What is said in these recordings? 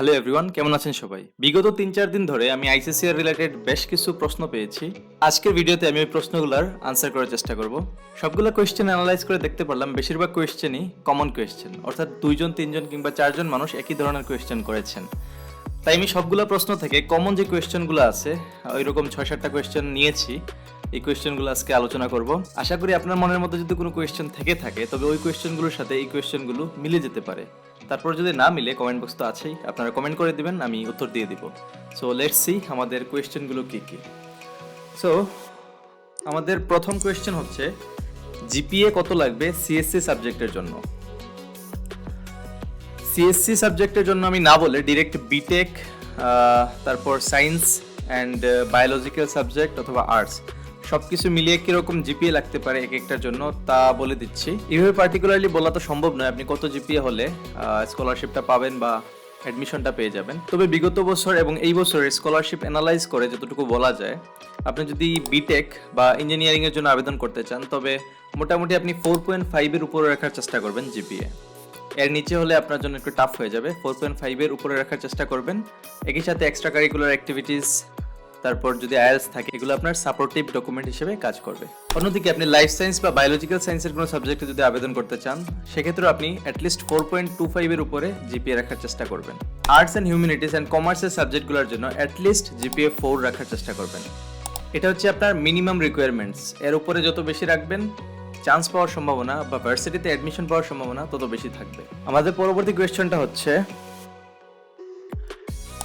Hello everyone কেমন আছেন সবাই? বিগত তিন চার দিন ধরে আমি আইসিসিআর রিলেটেড বেশ কিছু প্রশ্ন পেয়েছি। আজকের ভিডিওতে আমি ওই প্রশ্নগুলোর আনসার করার চেষ্টা করব। সবগুলো কোয়েশ্চেন অ্যানালাইজ করে দেখতে পারলাম, বেশিরভাগ কোয়েশ্চেনই কমন কোয়েশ্চেন অর্থাৎ দুইজন, তিনজন কিংবা চারজন মানুষ একই ধরনের কোয়েশ্চেন করেছেন। তাই আমি সবগুলো প্রশ্ন থেকে কমন যে কোয়েশ্চেনগুলো আছে ওই রকম ছয় সাতটা কোয়েশ্চেন নিয়েছি, এই কোয়েশ্চেনগুলো আজকে আলোচনা করব। আশা করি আপনার মনের মধ্যে যদি কোনো কোয়েশ্চেন থেকে থাকে, তবে ওই কোয়েশ্চেনগুলোর সাথে এই কোয়েশ্চেনগুলো মিলে যেতে পারে। তারপর যদি না মিলে কমেন্ট বক্স তো আছেই, আপনারা কমেন্ট করে দিবেন, আমি উত্তর দিয়ে দিব। সো লেটস সি আমাদের কোয়েশ্চেনগুলো কী কী। সো আমাদের প্রথম কোয়েশ্চেন হচ্ছে জিপিএ কত লাগবে সিএসসি সাবজেক্টের জন্য? সিএসসি সাবজেক্টের জন্য আমি না বলে ডিরেক্ট বিটেক তারপর সায়েন্স অ্যান্ড বায়োলজিক্যাল সাবজেক্ট অথবা আর্টস সব কিছু মিলিয়ে কীরকম জিপিএ লাগতে পারে এক একটার জন্য, তা বলে দিচ্ছি। এইভাবে পার্টিকুলারলি বলা তো সম্ভব নয়, আপনি কত জিপিএ হলে স্কলারশিপটা পাবেন বা অ্যাডমিশনটা পেয়ে যাবেন। তবে বিগত বছর এবং এই বছরের স্কলারশিপ অ্যানালাইজ করে যতটুকু বলা যায়, আপনি যদি বিটেক বা ইঞ্জিনিয়ারিং এর জন্য আবেদন করতে চান, তবে মোটামুটি আপনি ফোর পয়েন্ট ফাইভের উপরে রাখার চেষ্টা করবেন জিপিএ এর নিচে হলে আপনার জন্য একটু টাফ হয়ে যাবে ফোর পয়েন্ট ফাইভের উপরে রাখার চেষ্টা করবেন। একই সাথে এক্সট্রা কারিকুলার অ্যাক্টিভিটিস তারপর যদি আইএলস থাকে, এগুলো আপনার সাপোর্টিভ ডকুমেন্ট হিসেবে কাজ করবে। অন্যদিকে আপনি লাইফ সায়েন্স বা বায়োলজিক্যাল সায়েন্সের কোনো সাবজেক্টে যদি আবেদন করতে চান সেক্ষেত্রে আপনি অ্যাটলিস্ট ফোর পয়েন্ট টু ফাইভের উপরে জিপিএ রাখার চেষ্টা করবেন। আর্টস অ্যান্ড হিউম্যানিটিস অ্যান্ড কমার্সের সাবজেক্টগুলোর জন্য অ্যাটলিস্ট জিপিএ ফোর রাখার চেষ্টা করবেন। এটা হচ্ছে আপনার মিনিমাম রিকোয়ারমেন্টস এর উপরে যত বেশি রাখবেন চান্স পাওয়ার সম্ভাবনা বা ভার্সিটিতে অ্যাডমিশন পাওয়ার সম্ভাবনা তত বেশি থাকবে। আমাদের পরবর্তী কোয়েশ্চনটা হচ্ছে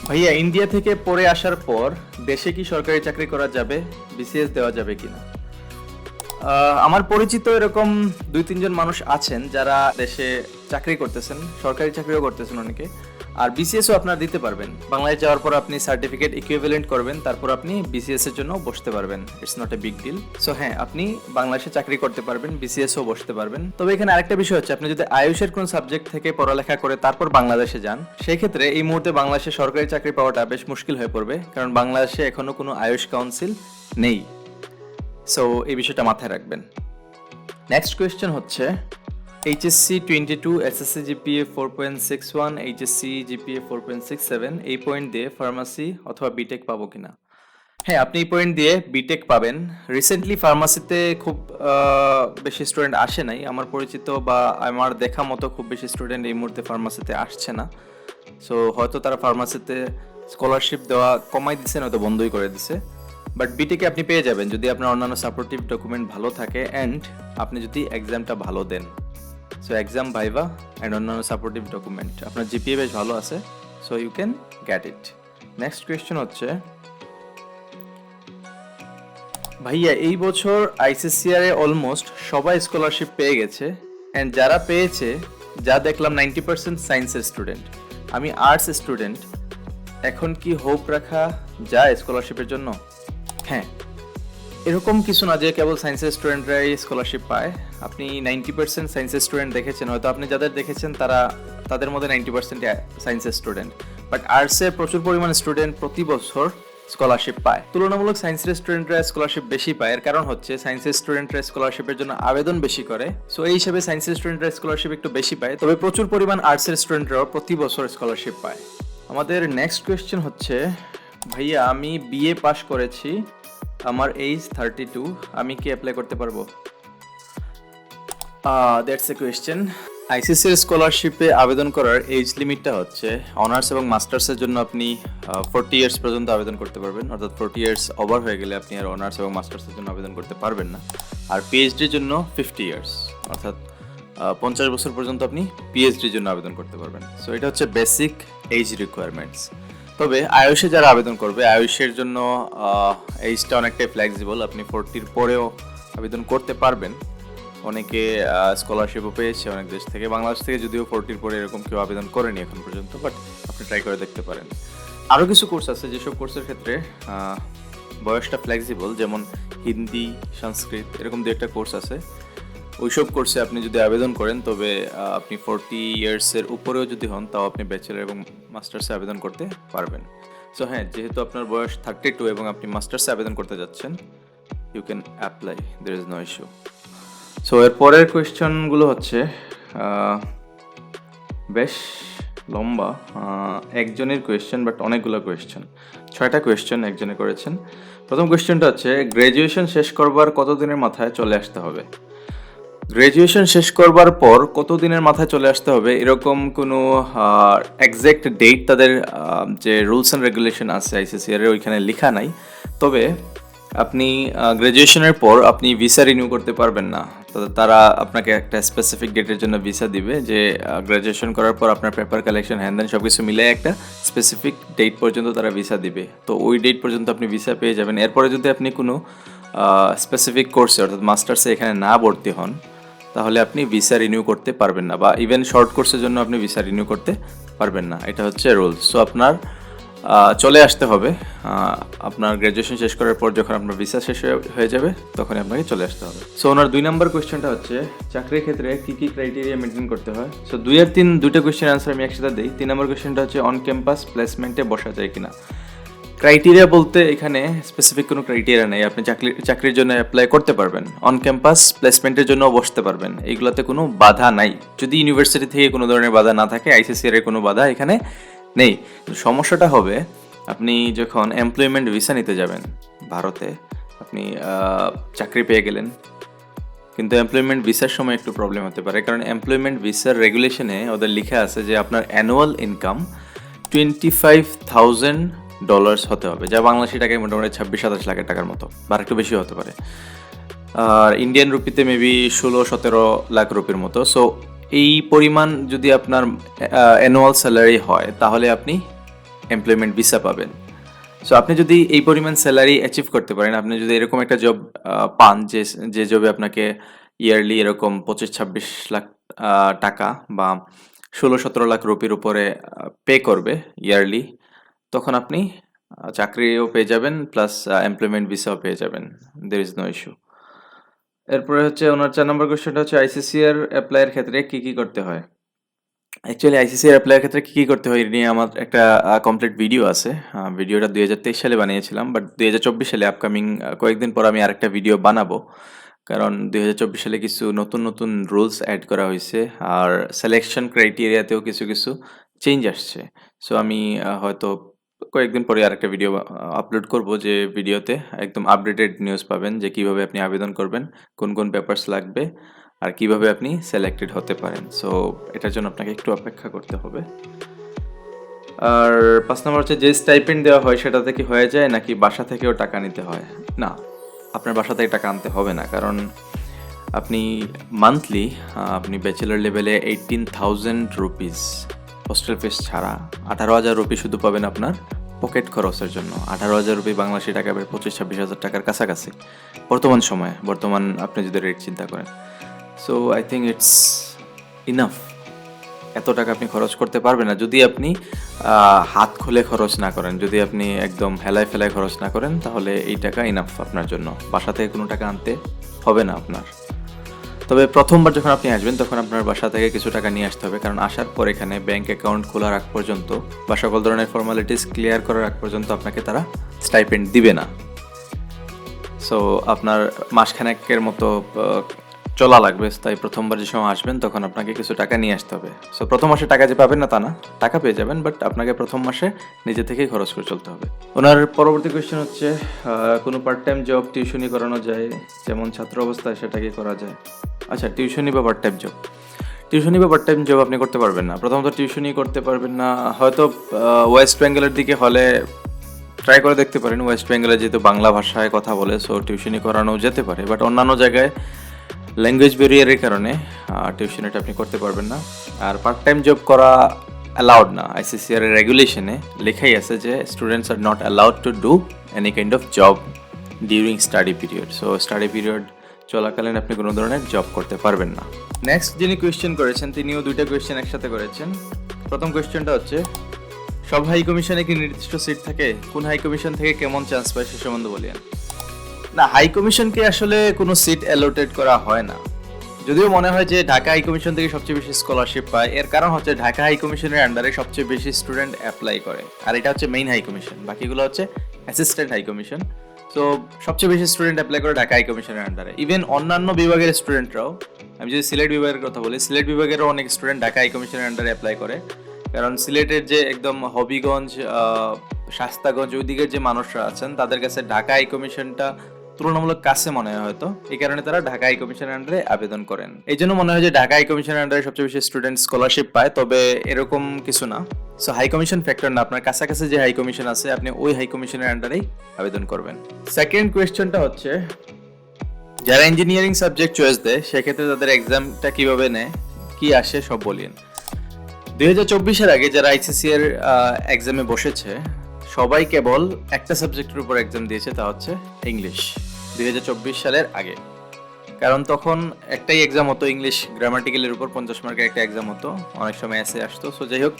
ভাইয়া, ইন্ডিয়া থেকে পড়ে আসার পর দেশে কি সরকারি চাকরি করা যাবে? বিসিএস দেওয়া যাবে কিনা? আমার পরিচিত এরকম দুই তিনজন মানুষ আছেন যারা দেশে চাকরি করতেছেন, সরকারি চাকরিও করতেছেন অনেকে। আর বিসিএসও আপনারা দিতে পারবেন। বাংলায় যাওয়ার পর আপনি সার্টিফিকেট ইকুইভ্যালেন্ট করবেন, তারপর আপনি বিসিএস এর জন্য বসতে পারবেন। It's not a big deal so হ্যাঁ আপনি বাংলাদেশে চাকরি করতে পারবেন বিসিএসও বসতে পারবেন। তবে এখানে আরেকটা বিষয় হচ্ছে, আপনি যদি আয়ুষের কোন সাবজেক্ট থেকে পড়ালেখা করে তারপর বাংলাদেশে যান সেই ক্ষেত্রে এই মুহূর্তে বাংলাদেশে সরকারি চাকরি পাওয়াটা বেশ মুশকিল হয়ে পড়বে, কারণ বাংলাদেশে এখনও কোনো আয়ুষ কাউন্সিল নেই। সো এই বিষয়টা মাথায় রাখবেন। নেক্সট কোয়েশ্চেন হচ্ছে HSC twenty two SSC GPA four point six one HSC GPA four point six seven এই পয়েন্ট দিয়ে ফার্মাসি অথবা বিটেক পাবো কিনা? হ্যাঁ আপনি এই পয়েন্ট দিয়ে বিটেক পাবেন। রিসেন্টলি ফার্মাসিতে খুব বেশি স্টুডেন্ট আসে নাই। আমার পরিচিত বা আমার দেখা মতো খুব বেশি স্টুডেন্ট এই মুহূর্তে ফার্মাসিতে আসছে না। সো হয়তো তারা ফার্মাসিতে স্কলারশিপ দেওয়া কমাই দিছে, নয়তো বন্ধই করে দিছে। বাট বিটেকে আপনি পেয়ে যাবেন যদি আপনার অন্যান্য সাপোর্টিভ ডকুমেন্ট ভালো থাকে অ্যান্ড আপনি যদি এক্সামটা ভালো দেন। সো এক্সাম ভাইভা অ্যান্ড অন্যান্য সাপোর্টিভ ডকুমেন্ট আপনার জিপিএ বেশ ভালো আছে so you can get it next question হচ্ছে ভাইয়া এই বছর আইসিসিআর অলমোস্ট সবাই স্কলারশিপ পেয়ে গেছে অ্যান্ড যারা পেয়েছে যা দেখলাম নাইনটি পার্সেন্ট সায়েন্সের স্টুডেন্ট আমি আর্টস স্টুডেন্ট এখন কি হোপ রাখা যায় স্কলারশিপের জন্য হ্যাঁ এরকম কিছু না যে কেবল সায়েন্সের স্টুডেন্টরাই স্কলারশিপ পায়। আপনি নাইনটি পার্সেন্ট সায়েন্সের স্টুডেন্ট দেখেছেন, হয়তো আপনি যাদের দেখেছেন তারা তাদের মধ্যে নাইনটি পার্সেন্ট সায়েন্সের স্টুডেন্ট বাট আর্টসের প্রচুর পরিমাণে স্টুডেন্ট প্রতি বছর স্কলারশিপ পায়। তুলনামূলক সায়েন্সের স্টুডেন্টরা স্কলারশিপ বেশি পায়। এর কারণ হচ্ছে সায়েন্সের স্টুডেন্টরা স্কলারশিপের জন্য আবেদন বেশি করে। সো এই হিসাবে সায়েন্সের স্টুডেন্টরা স্কলারশিপ একটু বেশি পায়। তবে প্রচুর পরিমাণ আর্টসের স্টুডেন্টরাও প্রতি বছর স্কলারশিপ পায়। আমাদের নেক্সট কোয়েশ্চেন হচ্ছে, ভাইয়া, আমি বিএ পাশ করেছি আমার এইজ থার্টি টু আমি কি অ্যাপ্লাই করতে পারব? দ্যাটস এ কোয়েশ্চেন আইসিসির স্কলারশিপে আবেদন করার এজ লিমিটটা হচ্ছে অনার্স এবং মাস্টার্সের জন্য আপনি ফোরটি ইয়ার্স পর্যন্ত আবেদন করতে পারবেন। অর্থাৎ ফোরটি ইয়ার্স ওভার হয়ে গেলে আপনি আর অনার্স এবং মাস্টার্সের জন্য আবেদন করতে পারবেন না। আর পিএইচডির জন্য ফিফটি ইয়ার্স অর্থাৎ পঞ্চাশ বছর পর্যন্ত আপনি পিএইচডির জন্য আবেদন করতে পারবেন। সো এটা হচ্ছে বেসিক এইজ রিকোয়ারমেন্টস তবে আয়ুষে যারা আবেদন করবে, আয়ুষের জন্য এইজটা অনেকটাই ফ্লেক্সিবল আপনি ফোরটির পরেও আবেদন করতে পারবেন। অনেকে স্কলারশিপও পেয়েছে অনেক দেশ থেকে। বাংলাদেশ থেকে যদিও ফোরটির পরে এরকম কেউ আবেদন করেনি এখন পর্যন্ত বাট আপনি ট্রাই করে দেখতে পারেন। আরও কিছু কোর্স আছে যেসব কোর্সের ক্ষেত্রে বয়সটা ফ্লেক্সিবল যেমন হিন্দি, সংস্কৃত, এরকম দু একটা কোর্স আছে। ওইসব কোর্সে আপনি যদি আবেদন করেন, তবে আপনি ফোরটি ইয়ার্সের উপরেও যদি হন, তাও আপনি ব্যাচেলার এবং মাস্টার্সে আবেদন করতে পারবেন। সো হ্যাঁ যেহেতু আপনার বয়স থার্টি টু এবং আপনি মাস্টার্সে আবেদন করতে যাচ্ছেন you can apply there is no issue so এর পরের কোয়েশ্চনগুলো হচ্ছে বেশ লম্বা একজনের কোয়েশ্চেন বাট অনেকগুলো কোয়েশ্চেন ছয়টা কোয়েশ্চেন একজনে করেছেন। প্রথম কোয়েশ্চেনটা হচ্ছে গ্র্যাজুয়েশন শেষ করবার কতদিনের মাথায় চলে আসতে হবে? গ্র্যাজুয়েশন শেষ করবার পর কত দিনের মাথায় চলে আসতে হবে? এরকম কোনো এক্সাক্ট ডেট তাদের যে রুলস অ্যান্ড রেগুলেশন আছে আইসিসিআর এর ওইখানে লেখা নাই। তবে আপনি গ্র্যাজুয়েশনের পর আপনি ভিসা রিনিউ করতে পারবেন না। তারা আপনাকে একটা স্পেসিফিক ডেটের জন্য ভিসা দিবে যে গ্র্যাজুয়েশন করার পর আপনার পেপার কালেকশন হ্যান দেন সব কিছু মিলে একটা স্পেসিফিক ডেট পর্যন্ত তারা ভিসা দিবে। তো ওই ডেট পর্যন্ত আপনি ভিসা পেয়ে যাবেন। এরপরে যদি আপনি কোনো স্পেসিফিক কোর্সে অর্থাৎ মাস্টার্সে এখানে না ভর্তি হন তাহলে আপনি ভিসা রিনিউ করতে পারবেন না বা ইভেন শর্ট কোর্সের জন্য আপনি ভিসা রিনিউ করতে পারবেন না। এটা হচ্ছে রুলস সো আপনার চলে আসতে হবে। আপনার গ্র্যাজুয়েশন শেষ করার পর যখন আপনার ভিসা শেষ হয়ে- যাবে, তখনই আপনাকে চলে আসতে হবে। সো ওনার দুই নম্বর কোয়েশ্চেনটা হচ্ছে, চাকরির ক্ষেত্রে কি কি ক্রাইটেরিয়া মেনটেন করতে হয়? সো দুই আর তিন দুটো কোয়েশ্চেন আনসার আমি একসাথে দিই। তিন নম্বর কোয়েশ্চেনটা হচ্ছে অন ক্যাম্পাস প্লেসমেন্টে বসা যায় কিনা? ক্রাইটেরিয়া বলতে এখানে স্পেসিফিক কোনো ক্রাইটেরিয়া নেই। আপনি চাকরি, চাকরির জন্য অ্যাপ্লাই করতে পারবেন। অন ক্যাম্পাস প্লেসমেন্টের জন্য বসতে পারবেন। এইগুলোতে কোনো বাধা নাই। যদি ইউনিভার্সিটি থেকে কোনো ধরনের বাধা না থাকে আইসিসিআর এর কোনো বাধা এখানে নেই। সমস্যাটা হবে, আপনি যখন এমপ্লয়মেন্ট ভিসা নিতে যাবেন ভারতে, আপনি চাকরি পেয়ে গেলেন। কিন্তু এমপ্লয়মেন্ট ভিসার সময় একটু প্রবলেম হতে পারে। কারণ এমপ্লয়মেন্ট ভিসার রেগুলেশনে ওদের লেখা আছে যে আপনার annual income twenty five thousand dollars হতে হবে, যা বাংলাদেশি টাকায় মোটামুটি ছাব্বিশ, সাতাশ লাখের টাকার মতো, বা একটু বেশি হতে পারে। আর ইন্ডিয়ান রুপিতে মেবি ষোলো, সতেরো লাখ রুপির মতো সো এই পরিমাণ যদি আপনার অ্যানুয়াল স্যালারি হয়, তাহলে আপনি এমপ্লয়মেন্ট ভিসা পাবেন। সো আপনি যদি এই পরিমাণ স্যালারি অ্যাচিভ করতে পারেন, আপনি যদি এরকম একটা জব পান, যে যে জবে আপনাকে ইয়ারলি এরকম পঁচিশ, ছাব্বিশ লাখ টাকা বা ষোলো, সতেরো লাখ রুপির উপরে পে করবে ইয়ারলি তখন আপনি চাকরিও পেয়ে যাবেন প্লাস এমপ্লয়মেন্ট ভিসাও পেয়ে যাবেন। দের ইজ নো ইস্যু এরপরে হচ্ছে ওনার চার নম্বর কোয়েশ্চেনটা হচ্ছে আইসিসিআর অ্যাপ্লাইয়ের ক্ষেত্রে কি কি করতে হয়? অ্যাকচুয়ালি আইসিসিআর অ্যাপ্লাইয়ের ক্ষেত্রে কি কি করতে হয় নিয়ে আমার একটা কমপ্লিট ভিডিও আছে। ভিডিওটা দুই হাজার তেইশ সালে বানিয়েছিলাম বাট দুই হাজার চব্বিশ সালে আপকামিং কয়েকদিন পর আমি আরেকটা ভিডিও বানাবো। কারণ দুই হাজার চব্বিশ সালে কিছু নতুন নতুন রুলস অ্যাড করা হয়েছে, আর সিলেকশন ক্রাইটেরিয়াতেও কিছু কিছু চেঞ্জ আসছে। সো আমি হয়তো কয়েকদিন পরে আরেকটা ভিডিও আপলোড করব যে ভিডিওতে একদম আপডেটেড নিউজ পাবেন যে কীভাবে আপনি আবেদন করবেন, কোন কোন পেপারস লাগবে আর কীভাবে আপনি সিলেক্টেড হতে পারেন। সো এটার জন্য আপনাকে একটু অপেক্ষা করতে হবে। আর পাঁচ নম্বর হচ্ছে যে স্টাইপেন্ড দেওয়া হয় সেটা থেকে হয়ে যায় নাকি বাসা থেকেও টাকা নিতে হয়? না, আপনার বাসা থেকে টাকা আনতে হবে না। কারণ আপনি মান্থলি আপনি ব্যাচেলার লেভেলে eighteen thousand rupees hostel fees ছাড়া আঠারো হাজার রুপি শুধু পাবেন আপনার পকেট খরচের জন্য। আঠারো হাজার রুপি বাংলাদেশি টাকা প্রায় পঁচিশ ছাব্বিশ হাজার টাকার কাছাকাছি। বর্তমান সময়ে, বর্তমান আপনি যদি রেট চিন্তা করেন। So I think it's enough এত টাকা আপনি খরচ করতে পারবেন না। যদি আপনি হাত খুলে খরচ না করেন, যদি আপনি একদম হেলায় ফেলায় খরচ না করেন, তাহলে এই টাকা ইনাফ আপনার জন্য। বাসা থেকে কোনো টাকা আনতে হবে না আপনার। তবে প্রথমবার যখন আপনি আসবেন, তখন আপনার বাসা থেকে কিছু টাকা নিয়ে আসতে হবে। কারণ আসার পর এখানে ব্যাংক অ্যাকাউন্ট খোলার আগ পর্যন্ত বা সকল ধরনের ফর্মালিটিস ক্লিয়ার করার আগ পর্যন্ত আপনাকে তারা স্টাইপেন্ড দিবে না। সো আপনার মাসখানেকের মতো চলা লাগবে। তাই প্রথমবার যে সময় আসবেন, তখন আপনাকে কিছু টাকা নিয়ে আসতে হবে। সো প্রথম মাসে টাকা যে পাবেন না তা না, টাকা পেয়ে যাবেন বাট আপনাকে প্রথম মাসে নিজে থেকেই খরচ করে চলতে হবে। ওনার পরবর্তী কোয়েশ্চেন হচ্ছে কোনো পার্ট টাইম জব টিউশনি করানো যায়? যেমন ছাত্র অবস্থায় সেটা কি করা যায়? আচ্ছা টিউশনি বা পার্ট টাইম জব টিউশনি বা পার্ট টাইম জব আপনি করতে পারবেন না। প্রথমত টিউশনি করতে পারবেন না। হয়তো ওয়েস্ট বেঙ্গলের দিকে হলে ট্রাই করে দেখতে পারেন। ওয়েস্ট বেঙ্গলে যেহেতু বাংলা ভাষায় কথা বলে সো টিউশনি করানো যেতে পারে। বাট অন্যান্য জায়গায় ল্যাঙ্গুয়েজ ব্যারিয়ারের কারণে টিউশনিটা আপনি করতে পারবেন না। আর পার্ট টাইম জব করা অ্যালাউড না। আইসিসিআর এর রেগুলেশনে লেখাই আছে যে students are not allowed to do any kind of job during study period so study period চলাকালীন আপনি কোনো ধরনের জব করতে পারবেন না। নেক্সট যিনি কোয়েশ্চেন করেছেন, তিনিও দুইটা কোয়েশ্চেন একসাথে করেছেন। প্রথম কোয়েশ্চেনটা হচ্ছে, সব হাই কমিশনে কি নির্দিষ্ট সিট থাকে? কোন হাই কমিশন থেকে কেমন চান্স পায় সে সম্বন্ধে বলিয়েন। না হাই কমিশনকে আসলে কোনো সিট অ্যালোটেড করা হয় না। যদিও মনে হয় যে ঢাকা হাই কমিশন থেকে সবচেয়ে বেশি স্কলারশিপ পায়, এর কারণ হচ্ছে ঢাকা হাই কমিশনের আন্ডারে সবচেয়ে বেশি স্টুডেন্ট অ্যাপ্লাই করে। আর এটা হচ্ছে মেইন হাই কমিশন বাকিগুলো হচ্ছে অ্যাসিস্ট্যান্ট হাই কমিশন তো সবচেয়ে বেশি স্টুডেন্ট অ্যাপ্লাই করে ঢাকা হাই কমিশনের আন্ডারে ইভেন অন্যান্য বিভাগের স্টুডেন্টরাও আমি যদি সিলেট বিভাগের কথা বলি, সিলেট বিভাগেরও অনেক স্টুডেন্ট ঢাকা হাই কমিশনের আন্ডারে অ্যাপ্লাই করে। কারণ সিলেটের যে একদম হবিগঞ্জ শাস্তাগঞ্জ ওই দিকের যে মানুষরা আছেন, তাদের কাছে ঢাকা হাই কমিশনটা তুলনামূলক কাছে মনে হয় হয়তো। এই কারণে তারা ঢাকা হাই কমিশনের আন্ডারে আবেদন করেন। এই জন্য মনে হয় যে ঢাকা হাই কমিশনের আন্ডারে সবচেয়ে বেশি স্টুডেন্ট স্কলারশিপ পায়, তবে এরকম কিছু না। সো হাই কমিশন ফ্যাক্টর না। আপনার কাছাকাছি যে হাই কমিশন আছে, আপনি ওই হাই কমিশনের আন্ডারেই আবেদন করবেন। সেকেন্ড কোয়েশ্চেনটা হচ্ছে, যারা ইঞ্জিনিয়ারিং সাবজেক্ট চয়েস দেয়, সেক্ষেত্রে তাদের এক্সামটা কীভাবে নেয়? কি আসে? সব বলিন দুই হাজার চব্বিশের আগে যারা আইসিসি এর এক্সামে বসেছে, সবাই কেবল একটা সাবজেক্টের উপর এক্সাম দিয়েছে, তা হচ্ছে ইংলিশ দুই হাজার চব্বিশ সালের আগে। কারণ তখন একটাই এক্সাম হতো ইংলিশ গ্রামাটিক্যালের উপর, পঞ্চাশ মার্কের একটা এক্সাম হতো। অনেক সময় এসে আসতো। সো যাই হোক,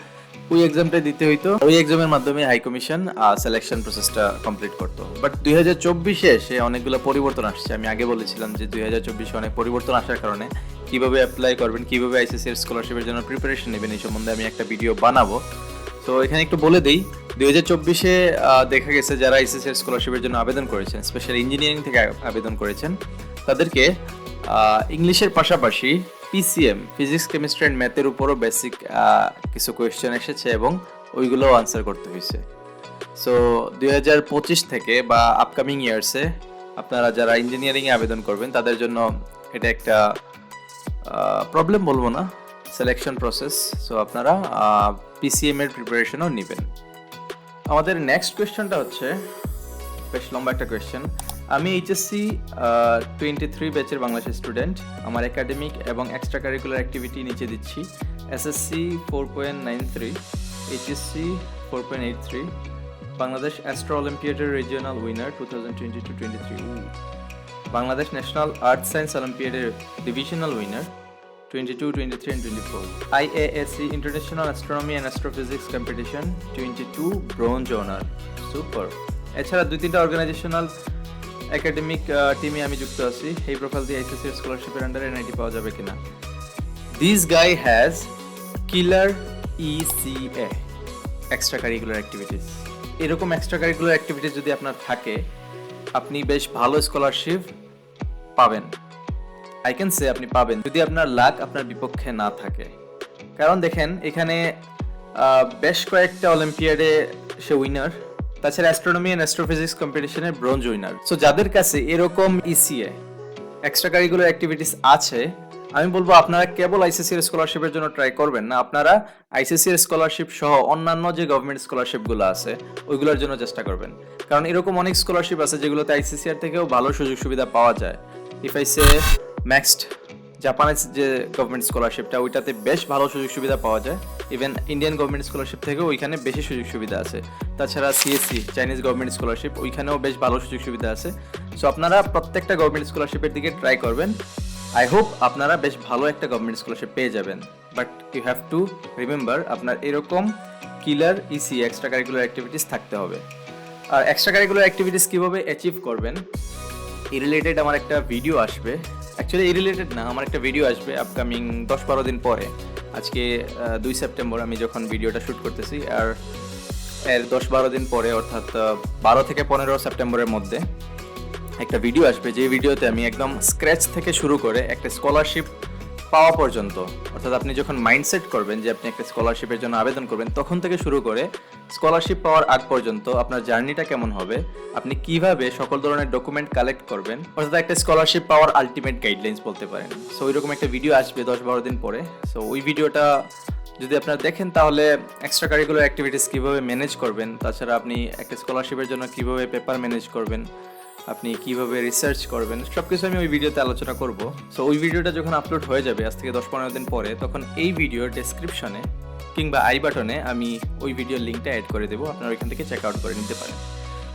ওই এক্সামটা দিতে হইতো। ওই এক্সামের মাধ্যমে হাই কমিশন সিলেকশন প্রসেসটা কমপ্লিট করতো। বাট দুই হাজার চব্বিশে সে অনেকগুলো পরিবর্তন আসছে। আমি আগে বলেছিলাম যে দুই হাজার চব্বিশে অনেক পরিবর্তন আসার কারণে কীভাবে অ্যাপ্লাই করবেন, কীভাবে আইসিসি এর স্কলারশিপের জন্য প্রিপারেশন নেবেন, এই সম্বন্ধে আমি একটা ভিডিও বানাবো। তো এখানে একটু বলে দিই, দুই হাজার চব্বিশে দেখা গেছে যারা আইসিসি এর স্কলারশিপের জন্য আবেদন করেছেন স্পেশাল ইঞ্জিনিয়ারিং থেকে আবেদন করেছেন, তাদেরকে ইংলিশের পাশাপাশি পিসিএম ফিজিক্স কেমিস্ট্রি অ্যান্ড ম্যাথের উপরও বেসিক কিছু কোয়েশ্চেন এসেছে এবং ওইগুলোও আনসার করতে হয়েছে। সো দুই হাজার পঁচিশ থেকে বা আপকামিং ইয়ার্সে আপনারা যারা ইঞ্জিনিয়ারিংয়ে আবেদন করবেন, তাদের জন্য এটা একটা প্রবলেম বলব না সিলেকশন প্রসেস সো আপনারা পিসিএম এর প্রিপারেশনও নেবেন। আমাদের নেক্সট কোয়েশ্চেনটা হচ্ছে, বেশ লম্বা একটা কোয়েশ্চেন আমি এইচএসসি টোয়েন্টি থ্রি ব্যাচের বাংলাদেশের স্টুডেন্ট আমার একাডেমিক এবং এক্সট্রা কারিকুলার অ্যাক্টিভিটি নিচে দিচ্ছি। SSC four point nine three HSC four point eight three Bangladesh astro অলিম্পিয়াডের regional winner two thousand twenty two twenty three Bangladesh national art science অলিম্পিয়াডের divisional winner 22, 23, and 24. IASC International Astronomy and Astrophysics Competition 22 Bronze Honor. Super এছাড়া দুই তিনটা organisational academic টিমে আমি যুক্ত আছি। এই profile দিয়ে ICC স্কলারশিপের আন্ডারে এনআইটি পাওয়া যাবে কিনা? This guy has killer ECA extra curricular activities এরকম এক্সট্রা কারিকুলার অ্যাক্টিভিটিস যদি আপনার থাকে আপনি বেশ ভালো স্কলারশিপ পাবেন। আই ক্যান সে আপনি পাবেন যদি আপনার লাক আপনার বিপক্ষে না থাকে। কারণ দেখেন, এখানে বেশ কয়েকটা অলিম্পিয়াডে সে উইনার তাছাড়া অ্যাস্ট্রোনমি অ্যান্ড অ্যাস্ট্রোফিজিক্স কম্পিটিশনে ব্রোঞ্জ উইনার সো যাদের কাছে এরকম ইসিএ এক্সট্রা কারিকুলার অ্যাক্টিভিটিস আছে, আমি বলব আপনারা কেবল আইসিসি এর স্কলারশিপের জন্য ট্রাই করবেন না। আপনারা আইসিসি এর স্কলারশিপ সহ অন্যান্য যে গভর্নমেন্ট স্কলারশিপগুলো আছে, ওইগুলোর জন্য চেষ্টা করবেন। কারণ এরকম অনেক স্কলারশিপ আছে যেগুলোতে আইসিসি এর থেকেও ভালো সুযোগ সুবিধা পাওয়া যায়। ইফ আই সে নেক্সট জাপানের যে গভর্নমেন্ট স্কলারশিপটা ওইটাতে বেশ ভালো সুযোগ সুবিধা পাওয়া যায়। ইভেন ইন্ডিয়ান গভর্নমেন্ট স্কলারশিপ থেকে ওইখানে বেশি সুযোগ সুবিধা আছে। তাছাড়া সিএসসি চাইনিজ গভর্নমেন্ট স্কলারশিপ ওইখানেও বেশ ভালো সুযোগ সুবিধা আছে। সো আপনারা প্রত্যেকটা গভর্নমেন্ট স্কলারশিপের দিকে ট্রাই করবেন। আই হোপ আপনারা বেশ ভালো একটা গভর্নমেন্ট স্কলারশিপ পেয়ে যাবেন। But you have to remember আপনার এরকম killer EC extra curricular activities থাকতে হবে। আর এক্সট্রা কারিকুলার অ্যাক্টিভিটিস কীভাবে অ্যাচিভ করবেন, এই রিলেটেড আমার একটা ভিডিও আসবে। অ্যাকচুয়ালি এই রিলেটেড না, আমার একটা ভিডিও আসবে আপকামিং দশ বারো দিন পরে। আজকে দুই সেপ্টেম্বর আমি যখন ভিডিওটা শ্যুট করতেছি, আর এর দশ বারো দিন পরে, অর্থাৎ বারো থেকে পনেরো সেপ্টেম্বরের মধ্যে একটা ভিডিও আসবে। যে ভিডিওতে আমি একদম স্ক্র্যাচ থেকে শুরু করে একটা স্কলারশিপ পাওয়া পর্যন্ত, অর্থাৎ আপনি যখন মাইন্ডসেট করবেন যে আপনি একটা স্কলারশিপের জন্য আবেদন করবেন, তখন থেকে শুরু করে স্কলারশিপ পাওয়ার আগ পর্যন্ত আপনার জার্নিটা কেমন হবে, আপনি কীভাবে সকল ধরনের ডকুমেন্ট কালেক্ট করবেন, অর্থাৎ একটা স্কলারশিপ পাওয়ার আলটিমেট গাইডলাইন্স বলতে পারেন। সো ওইরকম একটা ভিডিও আসবে দশ বারো দিন পরে। সো ওই ভিডিওটা যদি আপনারা দেখেন, তাহলে এক্সট্রা কারিকুলার অ্যাক্টিভিটিস কীভাবে ম্যানেজ করবেন, তাছাড়া আপনি একটা স্কলারশিপের জন্য কীভাবে পেপার ম্যানেজ করবেন আপনি কীভাবে রিসার্চ করবেন সব কিছু আমি ওই ভিডিওতে আলোচনা করব। সো ওই ভিডিওটা যখন আপলোড হয়ে যাবে, আজ থেকে দশ পনেরো দিন পরে, তখন এই ভিডিওর ডেসক্রিপশনে কিংবা আই বাটনে আমি ওই ভিডিওর লিঙ্কটা অ্যাড করে দেবো, আপনারা ওইখান থেকে চেক আউট করে নিতে পারেন।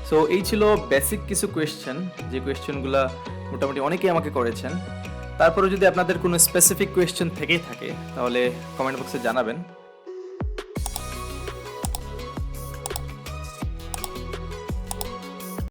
সো এই ছিল বেসিক কিছু কোয়েশ্চেন যে কোয়েশ্চেনগুলো মোটামুটি অনেকেই আমাকে করেছেন। তারপরে যদি আপনাদের কোনো স্পেসিফিক কোয়েশ্চেন থেকেই থাকে, তাহলে কমেন্ট বক্সে জানাবেন।